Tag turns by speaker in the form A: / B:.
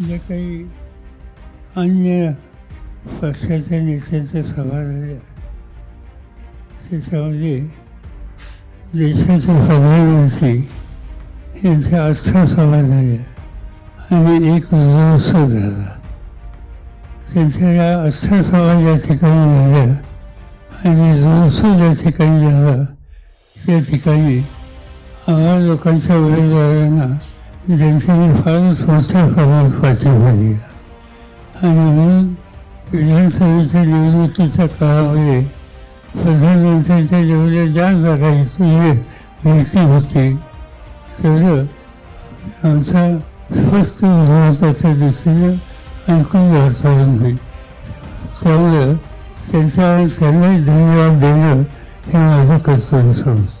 A: जे काही अन्य पक्षाच्या नेत्यांच्या सभा झाल्या त्याच्यामध्ये देशाचे प्रधानमंत्री यांच्या अठरा सभा झाल्या आणि एक महोत्सव झाला. त्यांच्या या अर्थसभा सभा ज्या ठिकाणी झाल्या आणि महोत्सव ज्या ठिकाणी झाला त्या ठिकाणी आम्हा लोकांच्या उमेदवारांना जनतेने फारच मोठ्या प्रमाणात पाठिंबा दिला आणि म्हणून विधानसभेच्या निवडणुकीच्या काळामध्ये प्रधानमंत्र्यांच्या जेवढ्या ज्या जागा इथून माहिती होते तेवढं आमचा स्पष्ट भारताच्या दृष्टीनं आणखून वातावरण होईल त्यामुळं त्यांच्या त्यांनाही धन्यवाद देणं हे माझं कर्तव्य समजतं